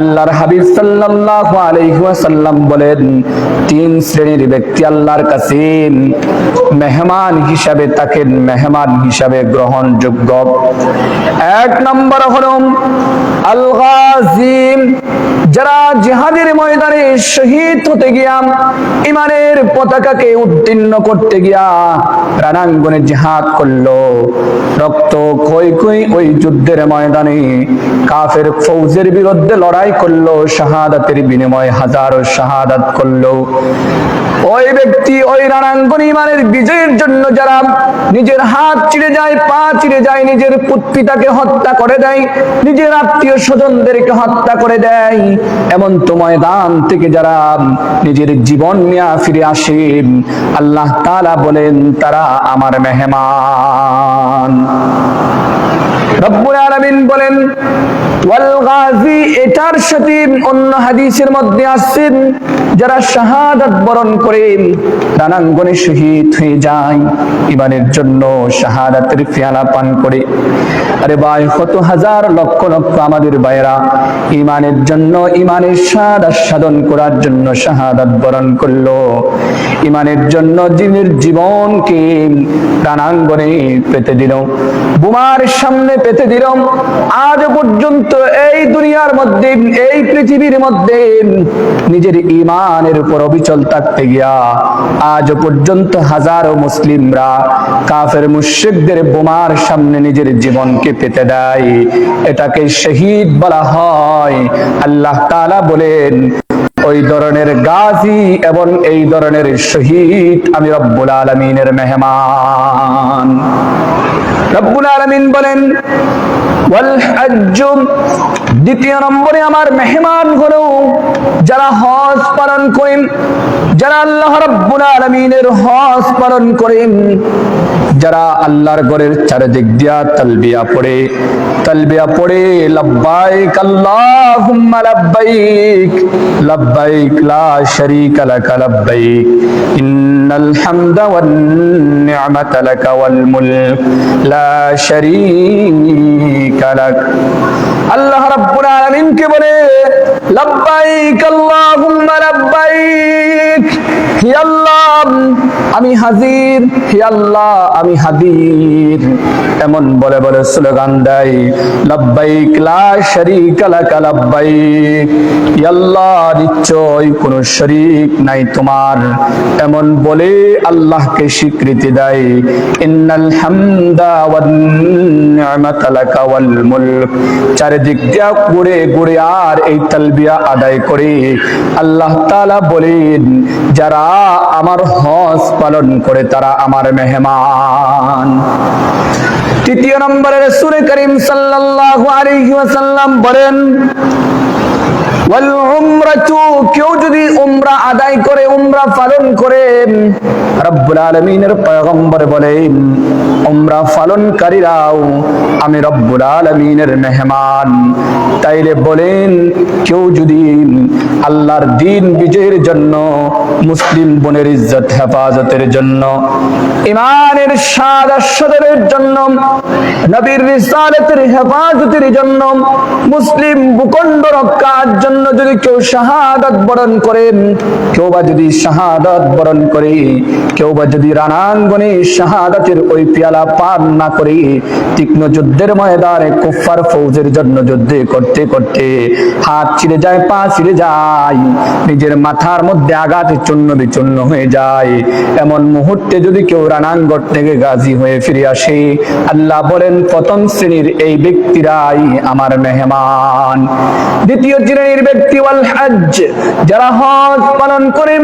আল্লাহর হাবিব সাল্লাল্লাহু আলাইহি ওয়াসাল্লাম বলেন, তিন শ্রেণির ব্যক্তি আল্লাহর কাছে মেহমান হিসাবে তাকে মেহমান হিসাবে গ্রহণযোগ্য। এক নম্বর হলো আল গাজিম যারা জিহাদের ময়দানে শহীদ হতে গিয়া ইমানের পতাকাকে উত্তীর্ণ করতে গিয়া রণাঙ্গনে জিহাদ করল। রক্ত কই কই ওই যুদ্ধের ময়দানে কাফের ফৌজের বিরুদ্ধে লড়াই করল, শাহাদাতের বিনিময়ে হাজারো শাহাদাত করল। ওই ব্যক্তি, ওই রণাঙ্গন ইমানের বিজয়ের জন্য যারা নিজের হাত চিড়ে যায়, পা চিড়ে যায়, নিজের পুত্রিতাকে হত্যা করে দেয়, নিজের আত্মীয় স্বজনদেরকে হত্যা করে দেয় এমন তো ময়দান থেকে যারা নিজের জীবন নিয়ে ফিরে আসে, আল্লাহ তাআলা বলেন, তারা আমার মেহমান। রব্বুল আলমিন বলেন এটার সাথে অন্য হাদিসের মধ্যে আসছেন, যারা শাহাদাত বরণ করেন রানাঙ্গনে শহীদ হয়ে যায় ইমানের জন্য শাহাদাতের পান করে। আরে ভাই, কত হাজার লক্ষ লক্ষ আমাদের ইমানের জন্য, ইমানের স্বাদ আস্বাদন করার জন্য শাহাদাত বরণ করল। ইমানের জন্য যিনির জীবনকে প্রাণাঙ্গনে পেতে দিল। বোমার সামনে পেতে দিল। আজ পর্যন্ত এই দুনিয়ার মধ্যে, এই পৃথিবীর মধ্যে নিজের ইমানের উপর অবিচল থাকতে গিয়া আজ পর্যন্ত হাজারো মুসলিমরা কাফের মুশরিকদের বোমার সামনে নিজের জীবনকে পেতে দেয়। এটাকে শহীদ বলা হয়। আল্লাহ তাআলা বলেন, ওই ধরনের গাজী এবং এই ধরনের শহীদ আমি রব্বুল আলমিনের মেহমান। রব্বুল আলমিন বলেন ওয়াল দ্বিতীয় নম্বরে আমার মেহমান হলো যারা হজ পালন করেন, যারা আল্লাহ রব্বুল আলমিনের হজ পালন করেন, যারা আল্লাহর ঘরের চারিদিক দিয়া তালবিয়া পড়ে তালবিয়া পড়ে, লব্বাইক আল্লাহুম্মা লব্বাইক লব্বাইক লা শারীকা লাক লব্বাইক, ইন্নাল হামদা ওয়ান নি'মাতা লাক ওয়াল মুলক, লা শারীকা আল্লাহ কে বলে আল্লাহ আমি হাজির, হে আল্লাহ, আমি হাজির এমন বলে বলে স্লোগান দেয়, লব্বাইক লা শারীকা লাক, লব্বাইক আল্লাহ, নিশ্চয় কোন শরীক নাই তোমার। এমন বলে আল্লাহকে স্বীকৃতি দেয়, ইন্নাল হামদা ওয়ান নি'মাতা লাক ওয়াল মুলক। চারিদিক দিয়া ঘুরে ঘুরে আর এই তালবিয়া আদায় করে আল্লাহ তাআলা বলেন, যারা আমার হজ পালন করে তারা আমার মেহমান। তৃতীয় নম্বরে সুরে করিম সাল্লাহ ওয়াসাল্লাম বলেন কেউ যদি উমরা আদায় করে, উমরা পালন করে, রব্বুল পয়গম্বর উমরা পালনকারীরাও আমি রব্বুল মেহমান। তাইলে বলেন, কেউ যদি আল্লাহর দিন বিজয়ের জন্য, মুসলিম বোনের ইজ্জত, হেফাজতের জন্য ইমানের স্বাদ জন্য, নবীর রিসালাতের হেফাজতের জন্য, মুসলিম ভূখণ্ড রক্ষার জন্য যদি কেউ শাহাদাত বরণ করেন, কেউ বা যদি শাহাদাত বরণ করে, কেউ বা যদি রানাঙ্গনে শাহাদাতের ওই পেয়ালা পান না করে, তীক্ষ্ণ যুদ্ধের ময়দানে কুফার ফৌজের জন্য যুদ্ধ করতে করতে হাত ছিঁড়ে যায়, পা ছিঁড়ে যায়, নিজের মাথার মধ্যে আঘাত চূর্ণ বিচূর্ণ হয়ে যায়। এমন মুহূর্তে যদি কেউ রানাঙ্গর থেকে গাজী হয়ে ফিরে আসে, আল্লাহ বলেন, প্রথম শ্রেণির এই ব্যক্তিরাই আমার মেহমান। দ্বিতীয় শ্রেণির ব্যক্তি যারা হজ পালন করেন,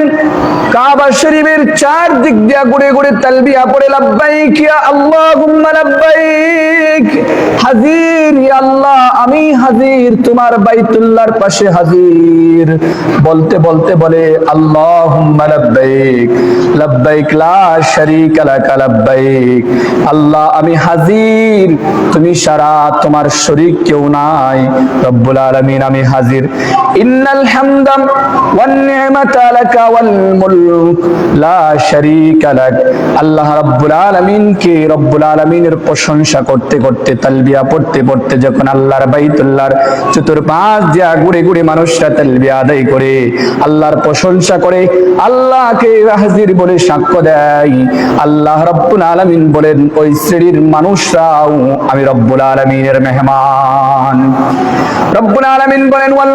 কাবা শরীফের চার দিক দিয়া ঘুরে ঘুরে তালবিয়া পড়ে হাজির আল্লাহ, আমি হাজির, তোমার পাশে হাজির। বলতে বলতে বলে লা লাক আল্লাহ, আমি হাজির, তুমি সারা তোমার শরীক কেউ নাই, রব্বুল আলামিন, আমি হাজির। ওয়ান নি'মাতা লাকা ওয়াল মুলক লা শারীকা লাক। আল্লাহ রাব্বুল আলামিন কে রব্বুল আলামিনের প্রশংসা করতে করতে, তালবিয়া পড়তে পড়তে যখন আল্লাহর বাইতুল্লাহর চতুর্পাশ দিয়া ঘুরে ঘুরে মানুষরা তালবিয়া আদায় করে, আল্লাহর প্রশংসা করে, আল্লাহকে হাজির বলে সাক্ষ্য দেয়। আল্লাহ রব্বুল আলামিন বলেন, ওই শ্রেণির মানুষরাও আমি রব্বুল আলামিনের মেহমান। রব্বুল আলামিন বলেন ওয়াল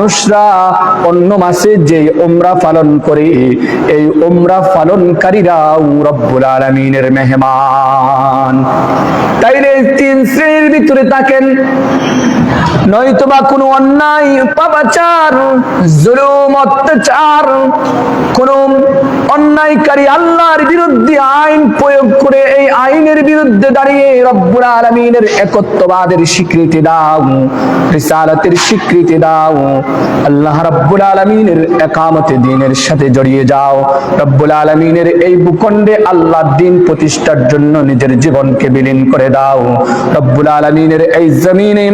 মানুষরা অন্য মাসে যে উমরা পালন করে, এই উমরা পালনকারীরাও রব্বুল আলমিনের মেহমান। তাইলে তিন শ্রেণির ভিতরে থাকেন, নয়তোবা কোনো অন্যায় পাবাচার জুলুম, অত্যাচার, কোন অন্যায়কারী আল্লাহর বিরুদ্ধে আইন প্রয়োগ করে এই আইনের বিরুদ্ধে দাঁড়িয়ে রব্বুল আলমিনের একত্ববাদের স্বীকৃতি দাও, রিসালাতের স্বীকৃতি দাও। আল্লাহ রব্বুল আলমিনের একামতে দিনের সাথে জড়িয়ে যাও। রব্বুল আলমিনের এই ভূখণ্ডে আল্লাহ দিন প্রতিষ্ঠার জন্য নিজের জীবনকে বিলীন করে দাও। রব্বুল আলমিনের এই জমিনে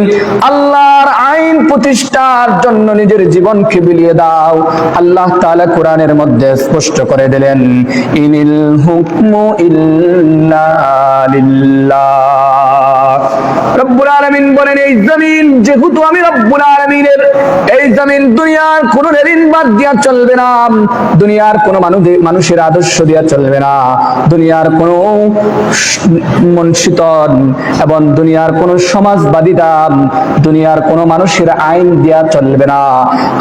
আল্লাহর আইন প্রতিষ্ঠার জন্য নিজের জীবনকে বিলিয়ে দাও। আল্লাহ তাআলা কোরআনের মধ্যে স্পষ্ট করে দিলেন ইনিল হুকমু ইল্লা লিল্লাহ রব্বুল আলামিন বলেন এই জমিন যেহেতু আমি রব্বুল আলামিনের এই জমিন দুনিয়ার কোন ঋণ বাদ দিয়া চলবে না। দুনিয়ার কোন মানুষ মানুষের আদর্শ দিয়া চলবে না। দুনিয়ার কোন মনসিতন এবং দুনিয়ার কোন সমাজবাদিতা দুনিয়ার কোন মানুষের আইন দিয়া চলবে না।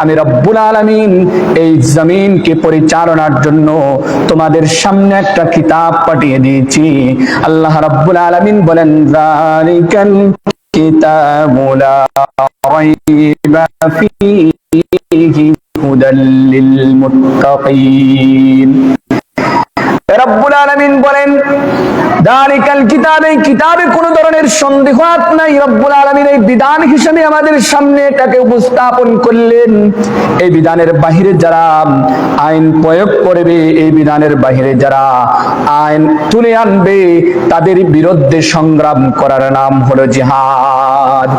আমি রব্বুল আলামিন এই জমিনকে পরিচালনার জন্য তোমাদের সামনে একটা কিতাব পাঠিয়ে দিয়েছি। আল্লাহ রাব্বুল আলামিন বলেন, যালিকাল কিতাবু লা রাইবা ফীহি হুদাল লিল মুত্তাকিন রব্বুল আলামিন বলেন দালিকাল কিতাবে কিতাবে ধরনের রব্বুল আলমীর এই বিধান হিসেবে আমাদের সামনে এটাকে উপস্থাপন করলেন। এই বিধানের বাহিরে যারা আইন প্রয়োগ করবে, এই বিধানের বাহিরে যারা আইন তুলে আনবে, তাদের বিরুদ্ধে সংগ্রাম করার নাম হলো জিহাদ।